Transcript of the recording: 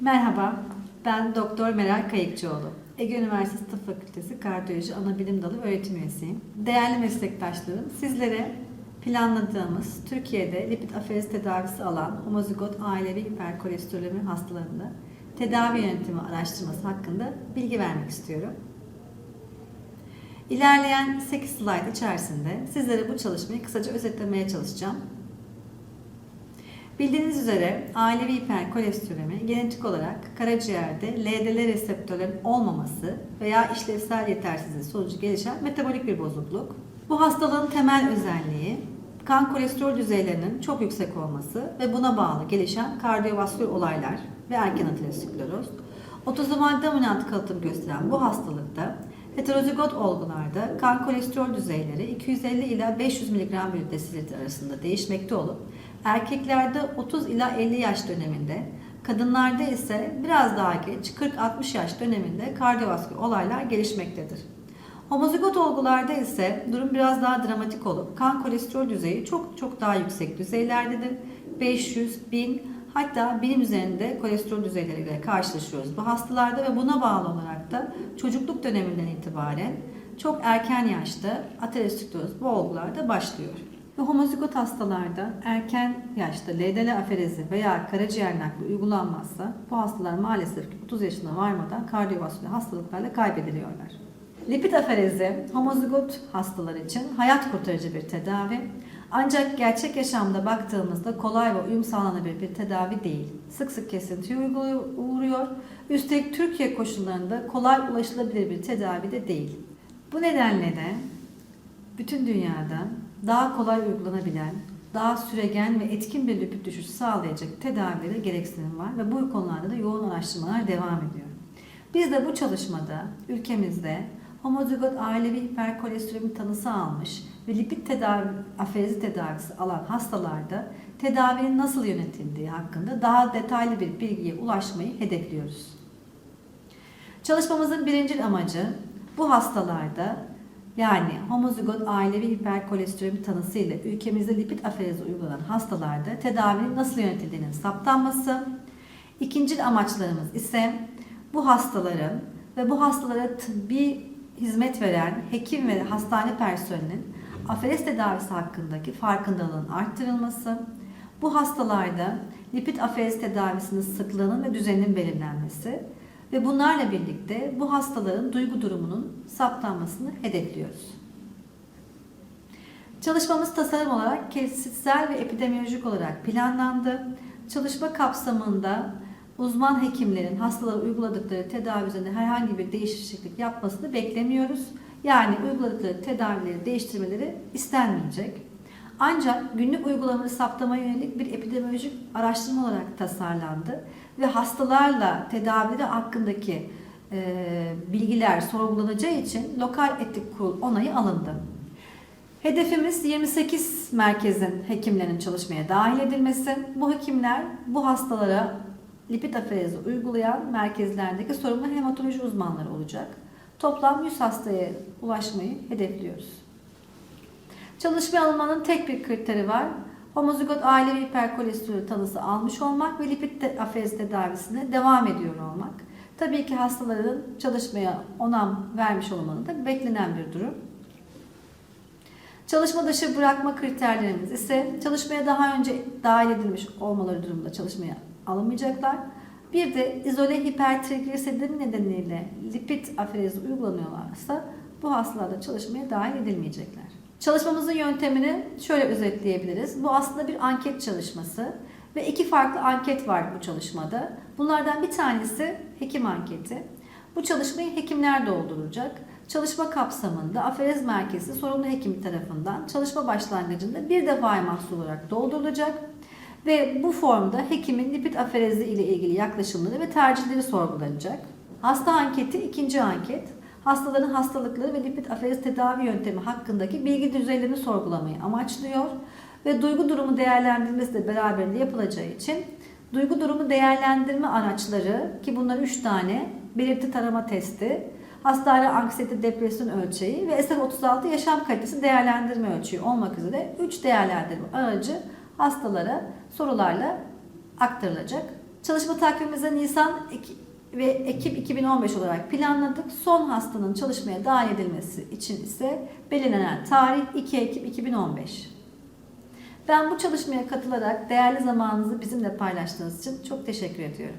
Merhaba, ben Doktor Meral Kayıkçıoğlu. Ege Üniversitesi Tıp Fakültesi Kardiyoloji Anabilim Dalı öğretim üyesiyim. Değerli meslektaşlarım, sizlere planladığımız Türkiye'de lipid aferez tedavisi alan homozigot ailevi hiperkolesterolemi hastalarında tedavi yöntemi araştırması hakkında bilgi vermek istiyorum. İlerleyen 8 slide içerisinde sizlere bu çalışmayı kısaca özetlemeye çalışacağım. Bildiğiniz üzere ailevi hiperkolesterolemi genetik olarak karaciğerde LDL reseptörlerin olmaması veya işlevsel yetersizliği sonucu gelişen metabolik bir bozukluk. Bu hastalığın temel özelliği kan kolesterol düzeylerinin çok yüksek olması ve buna bağlı gelişen kardiyovasküler olaylar ve erken ateroskleroz. Otozomal dominant kalıtım gösteren bu hastalıkta heterozigot olgularda kan kolesterol düzeyleri 250 ila 500 mg bölü desilitr arasında değişmekte olup erkeklerde 30 ila 50 yaş döneminde, kadınlarda ise biraz daha geç 40-60 yaş döneminde kardiyovasküler olaylar gelişmektedir. Homozigot olgularda ise durum biraz daha dramatik olup kan kolesterol düzeyi çok çok daha yüksek düzeylerdedir. 500, 1000 hatta 1000 üzerinde kolesterol düzeyleriyle karşılaşıyoruz bu hastalarda ve buna bağlı olarak da çocukluk döneminden itibaren çok erken yaşta ateroskleroz bu olgularda başlıyor. Ve homozigot hastalarda erken yaşta LDL aferezi veya karaciğer nakli uygulanmazsa bu hastalar maalesef ki 30 yaşına varmadan kardiyovasküler hastalıklarla kaybediliyorlar. Lipid aferezi homozigot hastalar için hayat kurtarıcı bir tedavi. Ancak gerçek yaşamda baktığımızda kolay ve uyum sağlanabilir bir tedavi değil. Sık sık kesintiye uğruyor. Üstelik Türkiye koşullarında kolay ulaşılabilir bir tedavi de değil. Bu nedenle de bütün dünyada daha kolay uygulanabilen, daha süregen ve etkin bir lipid düşüşü sağlayacak tedavilere gereksinim var ve bu konularda da yoğun araştırmalar devam ediyor. Biz de bu çalışmada ülkemizde homozigot ailevi hiperkolesterolemi tanısı almış ve lipid tedavi, aferezi tedavisi alan hastalarda tedavinin nasıl yönetildiği hakkında daha detaylı bir bilgiye ulaşmayı hedefliyoruz. Çalışmamızın birinci amacı bu hastalarda yani homozigot ailevi hiperkolesterolemi tanısıyla ülkemizde lipid aferezi uygulanan hastalarda tedavinin nasıl yönetildiğinin saptanması. İkinci amaçlarımız ise bu hastaların ve bu hastalara tıbbi hizmet veren hekim ve hastane personelinin aferez tedavisi hakkındaki farkındalığın arttırılması, bu hastalarda lipid aferez tedavisinin sıklığının ve düzeninin belirlenmesi ve bunlarla birlikte bu hastaların duygu durumunun saptanmasını hedefliyoruz. Çalışmamız tasarım olarak kesitsel ve epidemiolojik olarak planlandı. Çalışma kapsamında uzman hekimlerin hastalara uyguladıkları tedavi üzerinde herhangi bir değişiklik yapmasını beklemiyoruz. Yani uyguladıkları tedavileri değiştirmeleri istenmeyecek. Ancak günlük uygulamaları saptamaya yönelik bir epidemiolojik araştırma olarak tasarlandı ve hastalarla tedavileri hakkındaki e, bilgiler sorgulanacağı için lokal etik kurul onayı alındı. Hedefimiz 28 merkezin hekimlerin çalışmaya dahil edilmesi. Bu hekimler bu hastalara lipid aferezi uygulayan merkezlerdeki sorumlu hematoloji uzmanları olacak. Toplam 100 hastaya ulaşmayı hedefliyoruz. Çalışmaya alınmanın tek bir kriteri var. Homozigot ailevi hiperkolesterol tanısı almış olmak ve lipid aferezi tedavisine devam ediyor olmak. Tabii ki hastaların çalışmaya onam vermiş olmanın da beklenen bir durum. Çalışma dışı bırakma kriterlerimiz ise çalışmaya daha önce dahil edilmiş olmaları durumunda çalışmaya alınmayacaklar. Bir de izole hipertrigliseridemi nedeniyle lipid aferezi uygulanıyorlarsa bu hastalarda çalışmaya dahil edilmeyecekler. Çalışmamızın yöntemini şöyle özetleyebiliriz. Bu aslında bir anket çalışması ve iki farklı anket var bu çalışmada. Bunlardan bir tanesi hekim anketi. Bu çalışmayı hekimler dolduracak. Çalışma kapsamında aferez merkezi sorumlu hekim tarafından çalışma başlangıcında bir defa mahsul olarak doldurulacak. Ve bu formda hekimin lipid aferezi ile ilgili yaklaşımları ve tercihleri sorgulanacak. Hasta anketi ikinci anket. Hastaların hastalıkları ve lipid aferez tedavi yöntemi hakkındaki bilgi düzeylerini sorgulamayı amaçlıyor. Ve duygu durumu değerlendirmesi de beraberinde yapılacağı için duygu durumu değerlendirme araçları ki bunlar 3 tane belirti tarama testi, hastane anksiyete depresyon ölçeği ve SF36 yaşam kalitesi değerlendirme ölçeği olmak üzere 3 değerlendirme aracı hastalara sorularla aktarılacak. Çalışma takvimimize Nisan ve Ekim 2015 olarak planladık. Son hastanın çalışmaya dahil edilmesi için ise belirlenen tarih 2 Ekim 2015. Ben bu çalışmaya katılarak değerli zamanınızı bizimle paylaştığınız için çok teşekkür ediyorum.